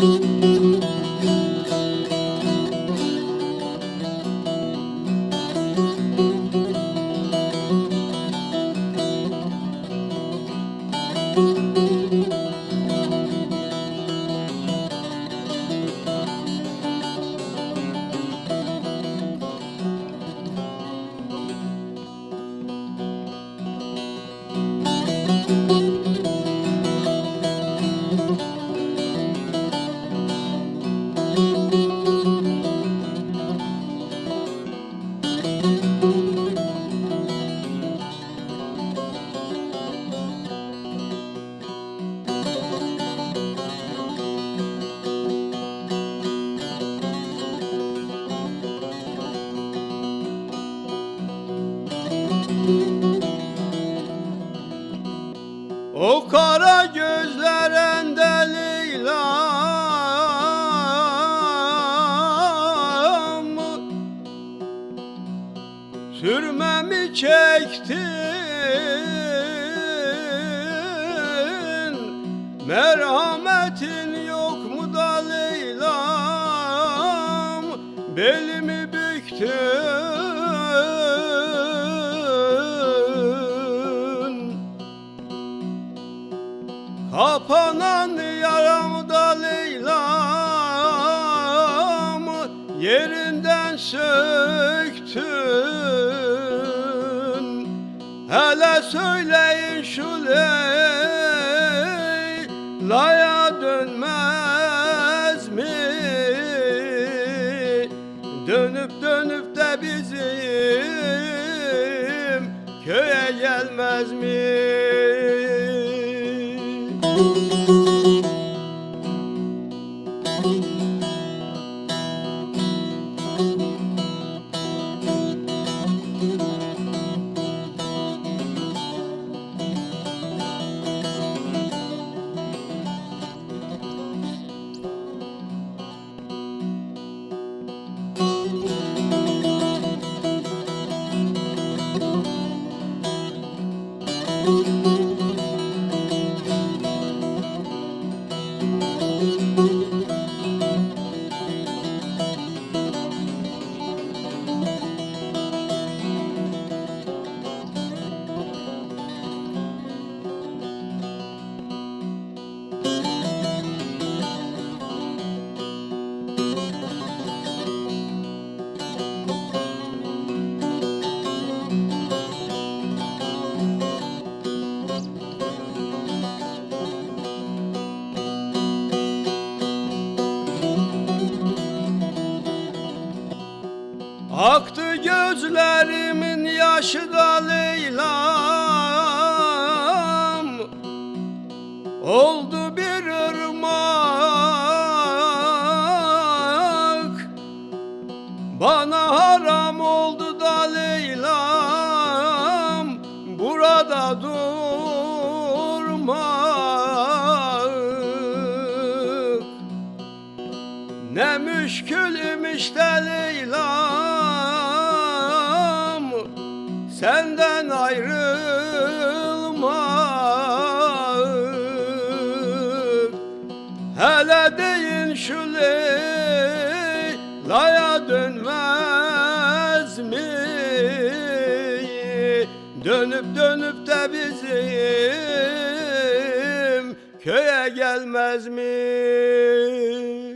Música O kara gözlerinde Leyla'm Sürmemi çektin. Merhametin yok mu da Leyla'm? Belimi büktün Kapanan yaramda Leyla'm Yerinden söktün Hele söyleyin şu Leyla'ya dönmez mi? Dönüp dönüp de bizim köye gelmez mi? Aktı gözlerimin yaşı da Leyla'm Oldu bir ırmak. Bana haram oldu da Leyla'm Burada durmak. Ne müşkülüm işte Leyla'm ayrılmak Hele deyin şu Leyla'ya dönmez mi? Dönüp dönüp de bizim köye gelmez mi?